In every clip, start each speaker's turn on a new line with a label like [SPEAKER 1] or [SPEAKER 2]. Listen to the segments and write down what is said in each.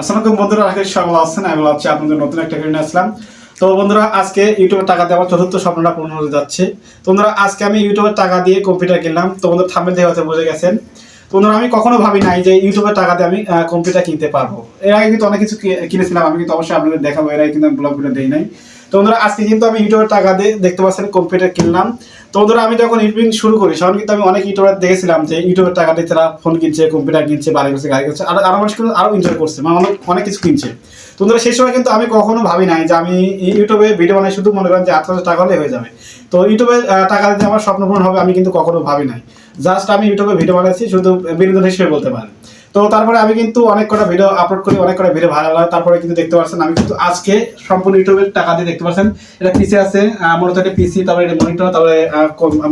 [SPEAKER 1] আসসালামু বন্ধুরা আগে সকল আছেন। আমি আছি আপনাদের নতুন একটা ভিডিও আসলাম। তো বন্ধুরা, আজকে ইউটিউবে টাকা দিয়ে আমার চতুর্থ স্বপ্নটা পূর্ণ হতে যাচ্ছে। তো বন্ধুরা, আজকে আমি ইউটিউবে টাকা দিয়ে কম্পিউটার কিনলাম। তো বন্ধুরা থামে দেওয়া বুঝে গেছেন। বন্ধুরা আমি কখনো ভাবি নাই যে ইউটিউবের টাকা দিয়ে আমি কম্পিউটার কিনতে পারব। এর আগে কিন্তু অনেক কিছু কিনেছিলাম, আমি কিন্তু অবশ্যই আপনাদের দেখাবো, এর আগে কিন্তু ব্লগ ভিডিও দেই নাই। তো বন্ধুরা, আজকে কিন্তু আমি ইউটিউবের টাকা দিয়ে দেখতে পাচ্ছেন কম্পিউটার কিনলাম। তো বন্ধুরা, আমি যখন ইউটিউবিং শুরু করি, তখন কিন্তু আমি অনেক ইউটিউবার দেখেছিলাম যে ইউটিউবের টাকা দিয়ে তারা ফোন কিনছে কম্পিউটার কিনছে, বাড়ি করছে গাড়ি করছে আর মানুষ কিন্তু আরও এনজয় করছে মানে অনেক অনেক কিছু কিনছে। তো বন্ধুরা, সেই সময় কিন্তু আমি কখনো ভাবি নাই যে আমি ইউটিউবে ভিডিও বানাই, শুধু মনে করেন যে আট হাজার টাকা হলে হয়ে যাবে। তো ইউটিউবে টাকা দিতে আমার স্বপ্ন পূরণ হবে, আমি কিন্তু কখনো ভাবি নাই। জাস্ট আমি ইউটিউবে ভিডিও বানাইছি, শুধু বিনোদন হিসেবে বলতে পারেন। তো তারপরে আমি কিন্তু অনেক কটা ভিডিও আপলোড করি, অনেক কটা ভিডিও ভাইরাল হয়, তারপরে কিন্তু দেখতে পাচ্ছেন, আমি কিন্তু আজকে সম্পূর্ণ ইউটিউবের টাকা দিয়ে দেখতে পাচ্ছেন, এটা পিসি আছে মূলত একটা পিসি তারপরে এটা মনিটর তারপরে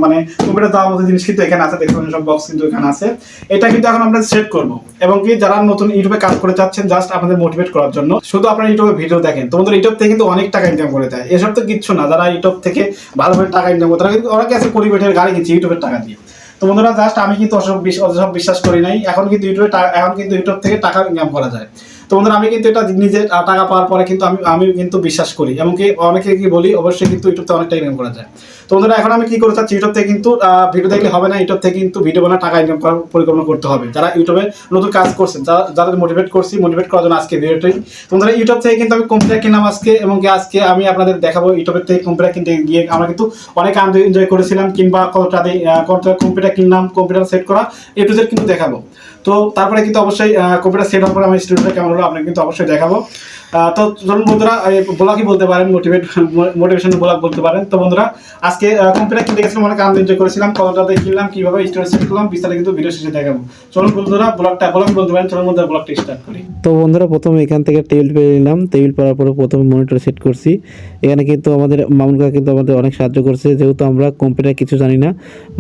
[SPEAKER 1] মানে কম্পিউটার দেওয়ার মতো জিনিস কিন্তু এখানে আছে, দেখতে পাচ্ছেন, সব বক্স কিন্তু এখানে আছে। এটা কিন্তু এখন আমরা সেট করব। এবং কি যারা নতুন ইউটিউবে কাজ করে চাচ্ছেন জাস্ট আপনাদের মোটিভেট করার জন্য, শুধু আপনারা ইউটিউবে ভিডিও দেখেন তোমাদের ইউটিউব থেকে কিন্তু অনেক টাকা ইনকাম করে দেয়। এসব তো কিচ্ছু না, যারা ইউটিউব থেকে ভালোভাবে টাকা ইনকাম করে, তারা কিন্তু অনেকে আছে পরিবেশের গাড়ি কিনছে, ইউটিউবের টাকা দিয়ে। তো বন্ধুরা জাস্ট আমি কিন্তু অসব বিশ- অসব বিশ্বাস করি নাই। এখন কিন্তু ইউটিউবে এখন কিন্তু ইউটিউব থেকে টাকা ইনকাম করা যায়। তো বন্ধুরা, আমি কিন্তু এটা নিজে টাকা পাওয়ার পরে কিন্তু আমি আমি কিন্তু বিশ্বাস করি। এমনকি অনেকে কি বলি, অবশ্যই কিন্তু ইউটিউব থেকে অনেক টাকা ইনকাম করা যায়। তো বন্ধুরা, এখন আমি কি করতে চাচ্ছি, ইউটিউব থেকে কিন্তু ভিডিও দেখলে হবে না, ইউটিউব থেকে কিন্তু ভিডিও বানা টাকা ইনকাম করার পরিকল্পনা করতে হবে। যারা ইউটিউবে নতুন কাজ করছেন, যারা, যাদের মোটিভেট করছি মোটিভেট করার জন্য আজকে ভিডিওটি বন্ধুরা, ইউটিউব থেকে কিন্তু আমি কম্পিউটার কিনলাম আজকে, এবং আজকে আমি আপনাদের দেখাবো ইউটিউবের থেকে কম্পিউটার কিনতে গিয়ে আমরা কিন্তু অনেক এনজয় করেছিলাম, কিংবা কতটা কতটা কম্পিউটার কিনলাম কম্পিউটার সেট করা জেড কিন্তু দেখাবো। তো তারপরে কিন্তু অবশ্যই কম্পিউটার সেট হওয়ার পরে আমার স্টুডিওটা কেমন হলো, আপনাকে কিন্তু অবশ্যই দেখাবো। তো ধরুন বন্ধুরা ব্লগই বলতে পারেন মোটিভেট মোটিভেশন ব্লগ বলতে পারেন। তো বন্ধুরা, আজকে কম্পিউটার কিনতে গেছিলাম, অনেক আনন্দ এনজয় করেছিলাম কতটা দিয়ে কিনলাম, কীভাবে স্টোরেজ সেট করলাম, বিস্তারিত কিন্তু ভিডিও শেষে দেখাবো। চলুন বন্ধুরা ব্লগটা ব্লগ বলতে পারেন চলুন বন্ধুরা ব্লগটা স্টার্ট করি।
[SPEAKER 2] তো বন্ধুরা, প্রথমে এখান থেকে টেবিল পেয়ে নিলাম। টেবিল পাওয়ার পরে প্রথমে মনিটর সেট করছি। এখানে কিন্তু আমাদের, মামুন কাকা কিন্তু আমাদের অনেক সাহায্য করছে। যেহেতু আমরা কম্পিউটার কিছু জানি না,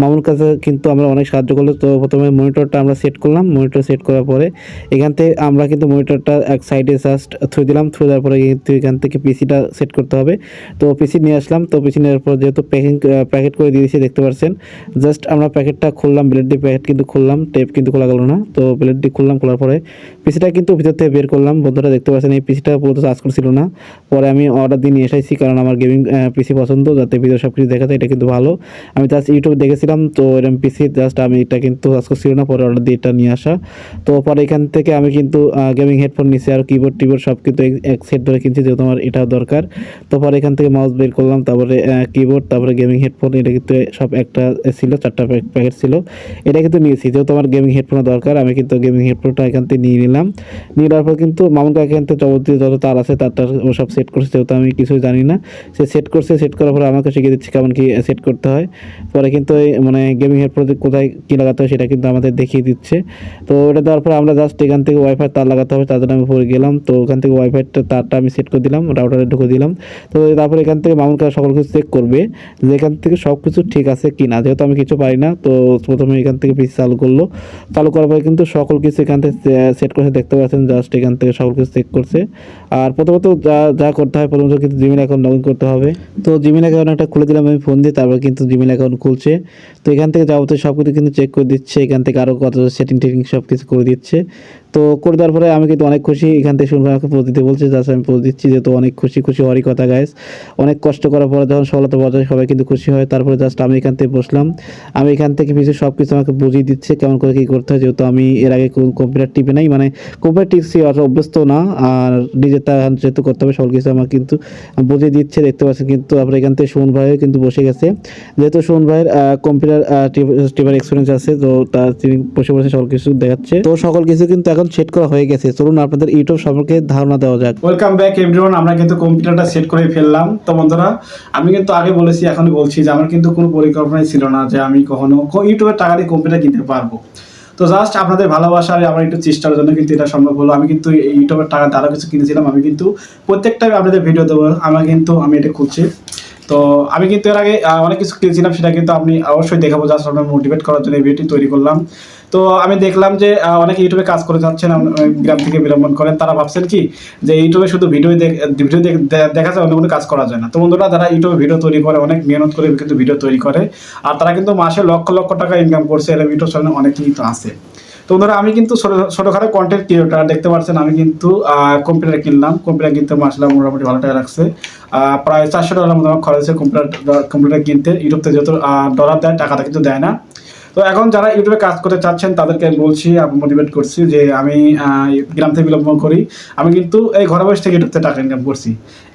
[SPEAKER 2] মামুন কাছে কিন্তু আমরা অনেক সাহায্য করল, তো প্রথমে মনিটরটা আমরা সেট করলাম। মনিটর সেট করার পরে এখান থেকে আমরা কিন্তু মনিটরটা এক সাইডে জাস্ট থুই দিলাম, থুই দেওয়ার পরে কিন্তু এখান থেকে পিসিটা সেট করতে হবে। তো পিসি নিয়ে আসলাম, তো পিসি নেওয়ার পর যেহেতু প্যাকিং প্যাকেট করে দিয়ে দিয়েছি, দেখতে পাচ্ছেন জাস্ট আমরা প্যাকেটটা খুললাম ব্লেড দিয়ে প্যাকেট কিন্তু খুললাম টেপ কিন্তু খোলা গেল না। তো ব্লেড দিয়ে খুললাম, খোলার পরে পিসিটা কিন্তু ভিতর থেকে বের করলাম। বন্ধুরা, দেখতে পাচ্ছেন, এই পিসিটা পুরো চার্জ করছিল না। পরে আমি অর্ডার দিয়ে নিয়ে এসেছি, কারণ আমার গেমিং পিসি পছন্দ, যাতে ভিতরে সব কিছু দেখা যায় এটা কিন্তু ভালো। আমি জাস্ট ইউটিউবে দেখেছিলাম, তো এরকম পিসি জাস্ট আমি এটা কিন্তু চার্জ করছিল না, পরে অর্ডার দিয়ে এটা নিয়ে আসা। তো পরে এখান থেকে আমি কিন্তু গেমিং হেডফোন নিছি আর কিবোর্ড টিবোর্ড সব কিন্তু এক- সেট ধরে কিনছি যেহেতু আমার এটা দরকার। তো পরে এখান থেকে মাউস বের করলাম, তারপরে কিবোর্ড তারপরে গেমিং হেডফোন এটা কিন্তু সব একটা ছিল, চারটা প্যাকেট ছিল। এটা কিন্তু নিয়েছি, যেহেতু আমার গেমিং হেডফোন দরকার, আমি কিন্তু গেমিং হেডফোনটা এখান থেকে নিয়ে নিলাম। নিয়ে নেওয়ার পর কিন্তু মামুন কাকা এখান থেকে যাবতীয় যত তার আছে তার তার সব সেট করছে, যেহেতু আমি কিছুই জানি না। সে সেট করছে সেট করার পরে আমাকে শিখিয়ে দিচ্ছে কেমন কি সেট করতে হয়। পরে কিন্তু মানে গেমিং হেডফোন কোথায় কী লাগাতে হয় সেটা কিন্তু আমাদের দেখিয়ে দিচ্ছে। তো এটা দেওয়ার পর আমরা জাস্ট এখান থেকে ওয়াইফাই তার লাগাতে হবে, তার জন্য আমি পরে গেলাম। তো ওখান থেকে ওয়াইফাইটা তারটা আমি সেট করে দিলাম রাউটারে ঢুকে দিলাম। তো তারপরে এখান থেকে মামুন কাকা সকল কিছু চেক করবে যে এখান থেকে সব কিছু ঠিক আছে কি না যেহেতু আমি কিছু পারি না, তো প্রথমে এখান থেকে পিস চালু করল। চালু করার পরে কিন্তু সকল কিছু এখান থেকে সেট করছে দেখতে পাচ্ছেন জাস্ট এখান থেকে সকল কিছু চেক করছে। আর প্রথমত যা যা করতে হয় প্রথমত কিন্তু জিমেল অ্যাকাউন্ট লগ ইন করতে হবে। তো জিমেল অ্যাকাউন্ট একটা খুলে দিলাম আমি ফোন দিয়ে, তারপর কিন্তু জিমেল অ্যাকাউন্ট খুলছে। তো এখান থেকে যাবতীয় সব কিছু কিন্তু চেক করে দিচ্ছে। এখান থেকে আরও কত সেটিং টেটিং সব কিছু করে দিচ্ছে। তো করে দেওয়ার পরে আমি কিন্তু অনেক খুশি। এখান থেকে শুনব আমাকে পোজ দিতে বলছে, জাস্ট আমি পোজ দিচ্ছি যেহেতু অনেক খুশি খুশি হওয়ারই কথা গাইস অনেক কষ্ট করার পরে যখন সফলতা বজায় সবাই কিন্তু খুশি হয়। তারপরে জাস্ট আমি এখান থেকে বসলাম। আমি এখান থেকে কিছু সব কিছু আমাকে বুঝিয়ে দিচ্ছে কেমন করে কী করতে হয়, যেহেতু আমি এর আগে কম্পিউটার টিপে নাই। মানে কম্পিউটার টিপসি অত অভ্যস্ত না, আর নিজের তা যেহেতু করতে হবে সকল কিছু আমাকে কিন্তু বুঝিয়ে দিচ্ছে, দেখতে পাচ্ছেন। কিন্তু তারপরে এখান থেকে সুমন ভাইও কিন্তু বসে গেছে। যেহেতু সুমন ভাইয়ের কম্পিউটার টিপার এক্সপিরিয়েন্স আছে, তো তার তিনি বসে বসে সকল কিছু দেখাচ্ছে। তো সকল কিছু কিন্তু এখন সেট করা হয়ে গেছে। চলুন আপনাদের ইউটিউব সম্পর্কে ধারণা দেওয়া যাক।
[SPEAKER 1] ওয়েলকাম ব্যাক এভরিওয়ান আমরা কিন্তু কম্পিউটারটা সেট করে ফেললাম। তো বন্ধুরা, আমি কিন্তু আগে বলেছি, এখনই বলছি যে আমার কিন্তু কোনো পরিকল্পনাই ছিল না যে আমি কখনো ইউটিউবের টাকা দিয়ে কম্পিউটার কিনতে পারব। তো জাস্ট আপনাদের ভালোবাসা আর আমার একটু চেষ্টার জন্য কিন্তু এটা সম্ভব হলো। আমি কিন্তু ইউটিউবের টাকা দ্বারা কিছু কিনেছিলাম। আমি কিন্তু প্রত্যেকটাই আপনাদের ভিডিও দেবো। আমার কিন্তু আমি এটা খুঁজছি। তো আমি কিন্তু এর আগে অনেক কিছু কিনেছিলাম। সেটা কিন্তু আপনি অবশ্যই দেখাবো। জাস্ট আপনার মোটিভেট করার জন্য এই ভিডিওটি তৈরি করলাম। তো আমি দেখলাম যে অনেকে ইউটিউবে কাজ করে যাচ্ছেন গ্রাম থেকে বিলম্বন করেন, তারা ভাবছেন কি যে ইউটিউবে শুধু ভিডিও ভিডিও দেখা যায়, অন্য কোনো কাজ করা যায় না। তো বন্ধুরা, যারা ইউটিউবে ভিডিও তৈরি করে, অনেক মেহনত করে কিন্তু ভিডিও তৈরি করে, আর তারা কিন্তু মাসে লক্ষ লক্ষ টাকা ইনকাম করছে এরকম ইউটিউব চ্যানেল অনেকেই তো আছে। তো বন্ধুরা, আমি কিন্তু ছোটো ছোটোখাটো কন্টেন্ট ক্রিয়েটার দেখতে পাচ্ছেন, আমি কিন্তু কম্পিউটার কিনলাম। কম্পিউটার কিনতে মাসলাম মোটামুটি ভালো টাকা রাখছে প্রায় চারশো ডলার মতো খরচ হয়েছে কম্পিউটার কম্পিউটার কিনতে। ইউটিউবতে যত ডলার দেয়, টাকাটা কিন্তু দেয় না। তো এখন যারা ইউটিউবে কাজ করতে চাচ্ছেন, তাদেরকে আমি বলছি মোটিভেট করছি যে আমি গ্রাম থেকে বিলম্বন করি। আমি কিন্তু এই ঘরে বসে থেকে ইউটিউব থেকে টাকা ইনকাম করছি।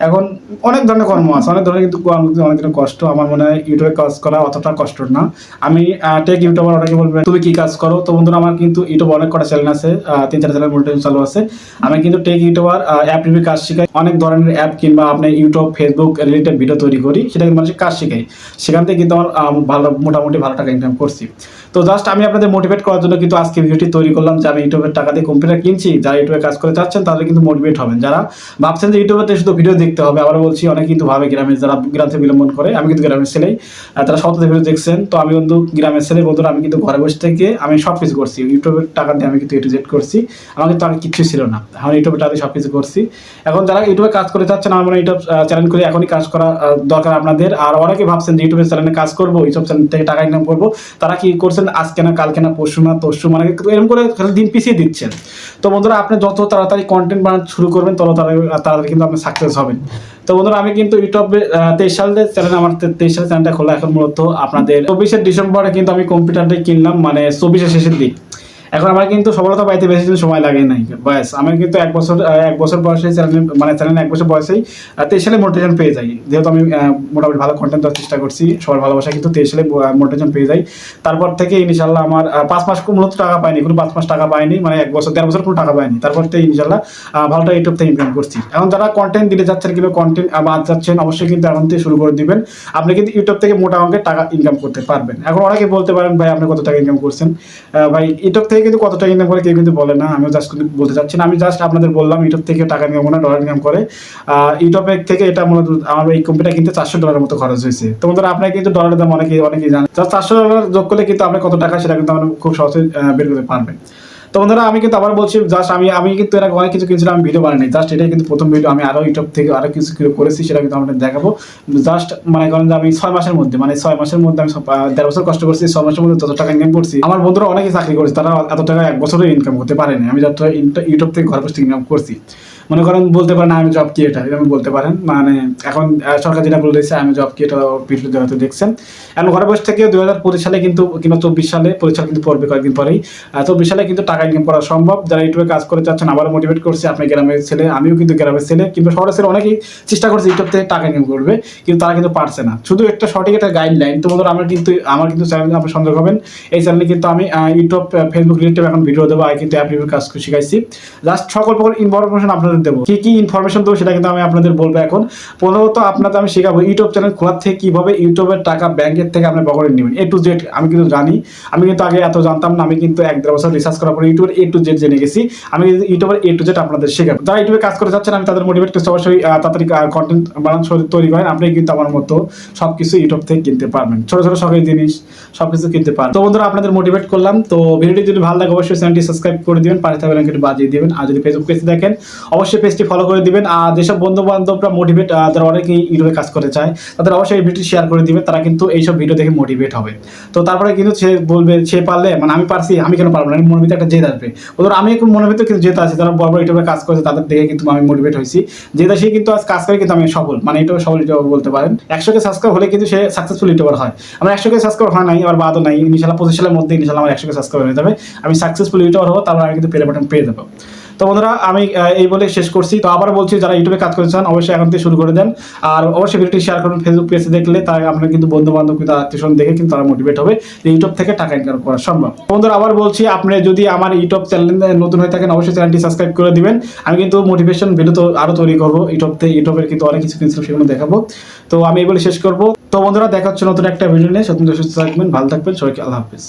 [SPEAKER 1] এখন অনেক ধরনের কর্ম আছে, অনেক ধরনের কিন্তু অনেক ধরনের কষ্ট। আমার মনে হয় ইউটিউবে কাজ করা অতটা কষ্ট না। আমি টেক ইউটিউবার অনেকে বলবে, তুমি কি কাজ করো? তো বন্ধুরা, আমার কিন্তু ইউটিউব অনেক কটা চ্যানেল আছে তিন চার চ্যানেল মোটিভেশন চালু আছে। আমি কিন্তু টেক ইউটিউবার অ্যাপ রিভিউ কাজ শেখাই। অনেক ধরনের অ্যাপ কিংবা আপনি ইউটিউব ফেসবুক রিলেটেড ভিডিও তৈরি করি সেটা কিন্তু মানুষের কাজ শেখাই সেখান থেকে কিন্তু আমার ভালো, মোটামুটি ভালো টাকা ইনকাম করছি। তো জাস্ট আমি আপনাদের মোটিভেট করার জন্য কিন্তু আজকে ভিডিওটি তৈরি করলাম। যে আমি ইউটিউবের টাকা দিয়ে কম্পিউটার কিনছি, যারা ইউটিউবে কাজ করে চাচ্ছেন, তাদের কিন্তু মোটিভেট হবেন। যারা ভাবছেন যে ইউটিউবে শুধু ভিডিও দেখতে হবে আবার বলছি অনেকে কিন্তু ভাবে গ্রামে যারা গ্রাম বিলম্বন করে, আমি কিন্তু গ্রামের ছেলেই। তারা শত ভিডিও দেখছেন, তো আমি কিন্তু গ্রামের ছেলে, বন্ধুরা, আমি কিন্তু ঘরে বসে থেকে আমি সব কিছু করছি। ইউটিউবের টাকা দিয়ে আমি কিন্তু এটু জেড করছি। আমার কিন্তু আগে কিছু ছিল না। এখন ইউটিউবের টাকা দিয়ে সব কিছু করছি। এখন যারা ইউটিউবে কাজ করে চাচ্ছেন, আমার মনে ইউটিউব চ্যানেল করে এখনই কাজ করা দরকার আপনাদের। আর অনেকে ভাবছেন যে ইউটিউবের চ্যানেলে কাজ করব ইউটিউব চ্যানেল থেকে টাকা ইনকাম করব। তারা কি করছেন, আজকে না, কালকে না, পরশু না, তরশু মানে এরকম করে দিন পিছিয়ে দিচ্ছেন। তো বন্ধুরা, আপনি যত তাড়াতাড়ি কন্টেন্ট বানানো শুরু করবেন, তত তাড়াতাড়ি কিন্তু আপনি সাকসেস হবেন। তো বন্ধুরা, আমি কিন্তু ইউটিউবে তেইশ সালে চ্যানেল আমার তেইশ সালে চ্যানেলটা খোলা এখন মূলত আপনাদের। চব্বিশে ডিসেম্বরে কিন্তু আমি কম্পিউটারটা কিনলাম মানে চব্বিশের শেষের দিক। এখন আমার কিন্তু সফলতা পাইতে বেশি দিন সময় লাগে নাই। বয়স আমার কিন্তু এক বছর এক বছর বয়সে চ্যানেল মানে চ্যানেল এক বছর বয়সেই আহ, তেইশ সালে মোটিভেশন পেয়ে যাই। যেহেতু আমি মোটামুটি ভালো কন্টেন্ট দেওয়ার চেষ্টা করছি সবার ভালোবাসা কিন্তু তেইশ সালে মোটিভেশন পেয়ে যাই। তারপর থেকে ইনশাল্লাহ আমার পাঁচ মাস মূলত টাকা পাইনি কোনো পাঁচ মাস টাকা পাইনি মানে এক বছর দেড় বছর কোনো টাকা পাইনি। তারপর থেকে ইনশাল্লাহ ভালোটা ইউটিউব থেকে ইনকাম করছি। এখন যারা কন্টেন্ট দিতে যাচ্ছেন কিংবা কন্টেন্ট বাদ যাচ্ছেন অবশ্যই কিন্তু এখন থেকে শুরু করে দিবেন। আপনি কিন্তু ইউটিউব থেকে মোটা অঙ্কের টাকা ইনকাম করতে পারবেন। এখন অনেকে বলতে পারেন ভাই আপনি কত টাকা ইনকাম করছেন? ভাই ইউটিউব থেকে কিন্তু কত টাকা ইনকাম করে কেউ কিন্তু বলে না। আমিও জাস্ট কিন্তু বলতে চাচ্ছি না। আমি জাস্ট আপনাদের বললাম ইউটিউব থেকে টাকা ইনকাম করে ডলার ইনকাম করে। ইউটিউবের থেকে এটা মূলত আমার এই কোম্পানিটা কিন্তু চারশো ডলারের মতো খরচ হয়েছে। তো বন্ধুরা, আপনার কিন্তু ডলারের দাম অনেকেই অনেকেই জানেন। চারশো ডলার যোগ করলে কিন্তু আপনার কত টাকা, সেটা কিন্তু আমরা খুব সহজে বের করতে পারবেন। তো বন্ধুরা, আমি কিন্তু আবার বলছি জাস্ট আমি আমি কিন্তু এর অনেক কিছু কিনছিলাম, আমি ভিডিও বানাইনি। জাস্ট এটাই কিন্তু প্রথম ভিডিও আমি আরও ইউটিউব থেকে আরও কিছু করেছি, সেটা কিন্তু আপনাদের দেখাবো। জাস্ট মানে করেন যে আমি ছয় মাসের মধ্যে মানে ছয় মাসের মধ্যে আমি দেড় বছর কষ্ট করছি, ছয় মাসের মধ্যে যত টাকা ইনকাম করছি, আমার বন্ধুরা অনেকে চাকরি করেছে, তারা এত টাকা এক বছরে ইনকাম করতে পারেনি। আমি যত ইউটিউব থেকে ঘর বসে ইনকাম করছি। মনে করেন বলতে পারেন, আমি জব কি এটা এরকম বলতে পারেন। মানে এখন সরকার যেটা বলে দিয়েছে, আমি জব কি এটা ভিডিও হয়তো দেখছেন। এখন ঘরে বসে থেকে দুই হাজার পঁচিশ সালে কিন্তু, কিংবা চব্বিশ সালে পরীক্ষা কিন্তু পড়বে কয়েকদিন পরেই। চব্বিশ সালে কিন্তু টাকা ইনকাম করা সম্ভব। যারা ইউটিউবে কাজ করে চাচ্ছেন, আবারও মোটিভেট করছে, আপনি গ্রামের ছেলে, আমিও কিন্তু গ্রামের ছেলে, কিংবা শহরের ছেলে অনেকেই চেষ্টা করছে ইউটিউব থেকে টাকা ইনকাম করবে, কিন্তু তারা কিন্তু পারছে না। শুধু একটা সঠিক একটা গাইডলাইন তো বন্ধুরা, আমার কিন্তু আমার কিন্তু চ্যানেল আপনি সন্দেহ হবেন এই চ্যানেলে কিন্তু আমি ইউটিউব ফেসবুক রিলেটেড এখন ভিডিও দেবো আমি কিন্তু অ্যাপ রিভিউ কাজ শিখাইছি। জাস্ট সকল প্রকার ইনফরমেশন আপনাদের দেবো। কি কি ইনফরমেশন দেবো সেটা কিন্তু আমি আপনাদের বলব এখন। প্রথমত আপনাদের আমি শেখাবো ইউটিউব চ্যানেল খোলার থেকে কীভাবে ইউটিউবের টাকা ব্যাংকের থেকে আপনি বগরে নেবেন। এ টু জেড আমি কিন্তু জানি। আমি কিন্তু আগে এত জানতাম না, আমি কিন্তু এক দেড় বছর রিসার্চ করার পরে ইউটিউবের এ টু জেড জেনে গেছি। আমি কিন্তু ইউটিউবের এ টু জেড আপনাদের শেখাবো। যারা ইউটিউবে কাজ করে যাচ্ছেন আমি তাদের মোটিভেট করছি অবশ্যই তাড়াতাড়ি কন্টেন্ট বানান তৈরি করেন। আপনি কিন্তু আমার মতো সব কিছু ইউটিউব থেকে কিনতে পারবেন। ছোট ছোট শখের জিনিস সব কিছু কিনতে পারবেন। তো বন্ধুরা, আপনাদের মোটিভেট করলাম। তো ভিডিওটি যদি ভালো লাগে, অবশ্যই চ্যানেলটি সাবস্ক্রাইব করে দিবেন, পাশে একটু বাজিয়ে দিবেন। আর যদি ফেসবুক পেজে দেখেন, অবশ্যই পেজটি ফলো করে দিবেন। আর যেসব বন্ধু বান্ধবরা মোটিভেট যারা অনেকেই ইউটিউবে কাজ করতে চায়, তাদের অবশ্যই এই ভিডিওটি শেয়ার করে দিবেন। তারা কিন্তু এইসব ভিডিও দেখে মোটিভেট হবে। তো তারপরে কিন্তু সে বলবে, সে পারলে মানে আমি পারছি, আমি কেন পারব না? মনের ভিতরে একটা জেদ আসবে। ওদের আমি এখন মনের ভিতরে কিন্তু জেদ আছে তারা বড় বড় ইউটিউবে কাজ করেছে, তাদের দেখে কিন্তু আমি মোটিভেট হয়েছি। জেদ আসে কিন্তু আজ কাজ করে কিন্তু আমি সফল। মানে এটাও সফল ইউটিউবার বলতে পারেন। একশোকে সাবস্ক্রাইব হলে কিন্তু সে সাকসেসফুল ইউটিউবার হয়। আমার একশোকে সাবস্ক্রাইব হয় নাই আমার বাদও নাই। ইনশাল্লাহ পঁচিশ সালের মধ্যে ইনশাল্লাহ আমার একশোকে সাবস্ক্রাইব হয়ে যাবে। আমি সাকসেসফুল ইউটিউবার হব, তারপর আমি কিন্তু পেলে বাটন পেয়ে যাব। তো বন্ধুরা, আমি এই বলে শেষ করছি। তো আবার বলছি, যারা ইউটিউবে কাজ করতে চান অবশ্যই এখন থেকে শুরু করে দেন। আর অবশ্যই ভিডিওটি শেয়ার করুন ফেসবুক পেজে দেখলে, তাই আপনার কিন্তু বন্ধু বান্ধব কিন্তু আত্মীয় দেখে কিন্তু তারা মোটিভেট হবে যে ইউটিউব থেকে টাকা ইনকাম করা সম্ভব। বন্ধুরা, আবার বলছি, আপনি যদি আমার ইউটিউব চ্যানেলে নতুন হয়ে থাকেন, অবশ্যই চ্যানেলটি সাবস্ক্রাইব করে দিবেন। আমি কিন্তু মোটিভেশন ভিডিও তো আরও তৈরি করব ইউটিউব থেকে ইউটিউবের কিন্তু অনেক কিছু কিন্তু সেগুলো দেখাবো। তো আমি এই বলে শেষ করব। তো বন্ধুরা, দেখা হচ্ছে নতুন একটা ভিডিও নিয়ে। সত্যি সুস্থ থাকবেন, ভালো থাকবেন। সবাইকে আল্লাহ হাফিজ।